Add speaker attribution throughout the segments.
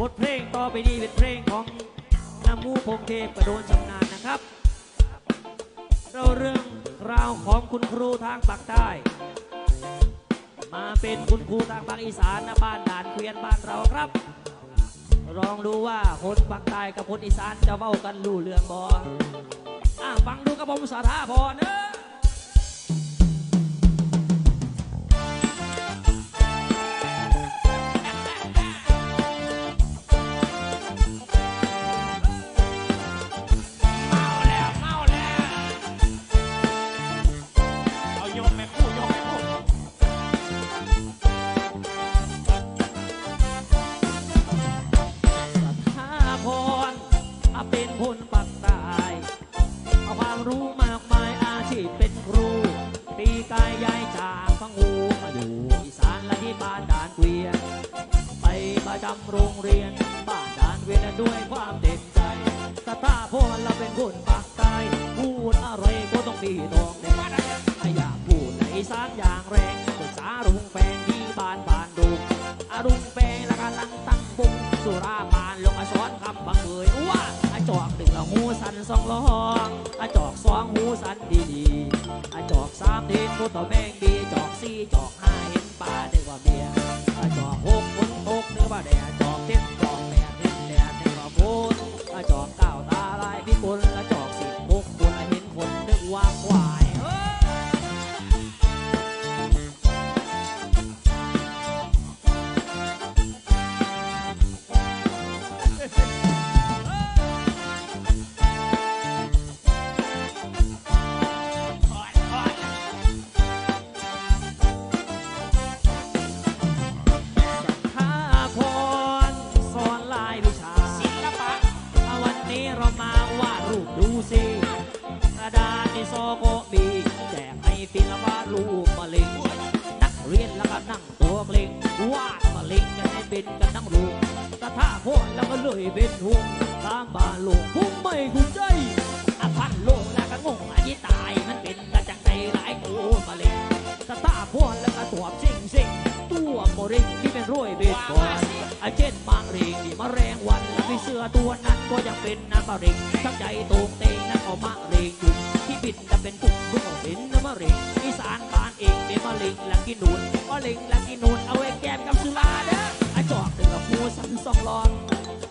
Speaker 1: บทเพลงต่อไปนี้เป็นเพลงของน้ำมูพงเทพกระโดนชำนาญนะครับ เราเรื่องราวของคุณครูทางปากใต้ มาเป็นคุณครูทางภาคอีสานนะบ้านด่านเกวียนบ้านเราครับ ลองดูว่าคนภาคใต้กับคนอีสานจะเว้ากันรู้เรื่องบออะฟังดูกับผมสาธาพรเนอะ ปีกายย้ายจากพังงูมาอยู่อีสานและที่บ้านด่านเกวียน ไปประจำโรงเรียน บ้านด่านเกวียนด้วยความเด่นใจแต่ถ้าพรเราเป็นคนปักใตายพูดอะไรก็ต้องดีตรงแดงถ้าอยากพูดในอีสานอย่างแรงศึกษารุงแปงที่บ้านบ้านดุงอารุงแปงและการลังตั้งบุงสุราพานลงมาซ้อนคำบังเอยว่าอจอกหนึ่งละหูสันสองร้อง อาจอกสองหูสันดีดีๆอาจอกสามเด่นพุทธแมงดีจอกสี่จอกห้าเห็นป่าได้กว่าเมียจอกหกคนตกนึกว่าแดดจอกเจ็ดจอกแปดเห็นแดดได้กว่าคนจอกเก้าตาลายพิกลอาจอกสิบหกคนเห็นคนนึกว่าขวา โซโกบีแจกให้ฟิลวาดรูปมะเร็งนักเรียนแล้วก็นั่งตัวเกรงวาดมะเร็งกันให้เป็นกันทั้งรูปแต่ถ้าพรแล้วก็เลยเป็นหุงตามบ้านโลกผมไม่เข้าใจอพันโลกแล้วก็งงอธิตายมันเป็นกระจังใจหลายตัวมะเร็งแต่ถ้าพรแล้วก็ตวบเซ็งเซ็งตัวมะเร็งที่เป็นรวยเบ็ดบอ ลอเช่นมะเร็งนี่มะแรงวันและพี่เสือตัวนั้นก็ยังเป็นน้ำมะเร็งทั้งใจตรงเตงนั่นก็มะเร็งอยู่ที่บิดจะเป็นปุ่มก็ต้องเป็นน้ำมะเร็งอีสานบ้านเองเป็นมะเร็งและกินนูนมะเร็งและกินนูนเอาไว้แก้มกับสุราเด้ออจอกถึงกับหูสันสองรอง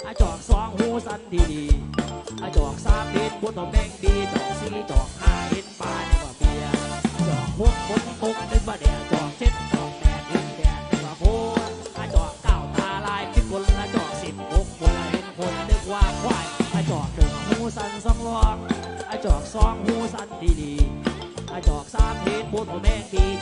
Speaker 1: อจอกสองหูสันดีดีๆอจอกสามเด็ดบนตัวแมงดีจอกสี่จอกห้าเห็นปลาในกว่าเบียร์จอกหกบนตกนึกว่าแดดจอกเจ็ดจอกแดเจอกสองหูสันดีดีอาจอกสามเห็นบนตัวแมงดี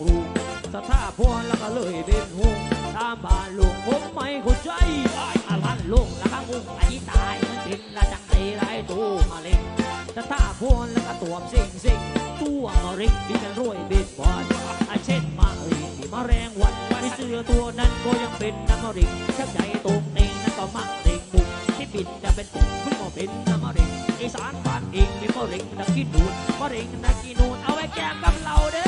Speaker 1: รูปศรัทธาพรแล้วก็เลยเป็นหุงตามบ้านลุงผมไม่เข้าใจอาลันลุงแล้วก็งงอธิตายมันเป็นละจังใจไรตัวมาเร็งศรัทธาพรแล้วก็ตัวสิงสิงตัวมาเร็งที่เป็นรวยเบ็ดบอลอาเช่นมาเร็งที่มาแรงวันไม่เสือตัวนั้นก็ยังเป็นน้ำมะเร็งชักใจตรงเองนั่นก็มักเร็งบุกที่บินจะเป็นปุ่มเพิ่งก็เป็นน้ำมะเร็งอีสานบ้านเองมีมะเร็งนักกินนูนมะเร็งนักกินนูนเอาไว้แก้มกับเราเด้อ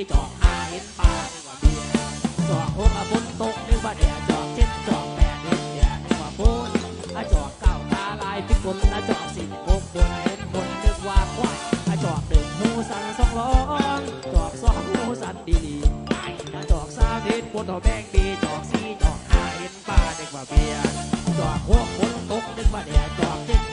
Speaker 1: จอกสี่จอกหาเห็นปลาในกว่าเบียร์จอกหกอะฝนตกนึกว่าแดดจอกเจ็ดจอกแปดเห็นแดดนึกว่าฝนอะจอกเก้าตาลายพิกลอะจอกสิบหกคนเห็นคนนึกว่าควายอะจอกหนึ่งหูสันสองรองจอกสองหูสันดีดีอะจอกสามเห็นพุทธแมงดีจอกสี่จอกห้าเห็นปลาในกว่าเบียร์จอกหกฝนตกนึกว่าแดดจอกเจ็ด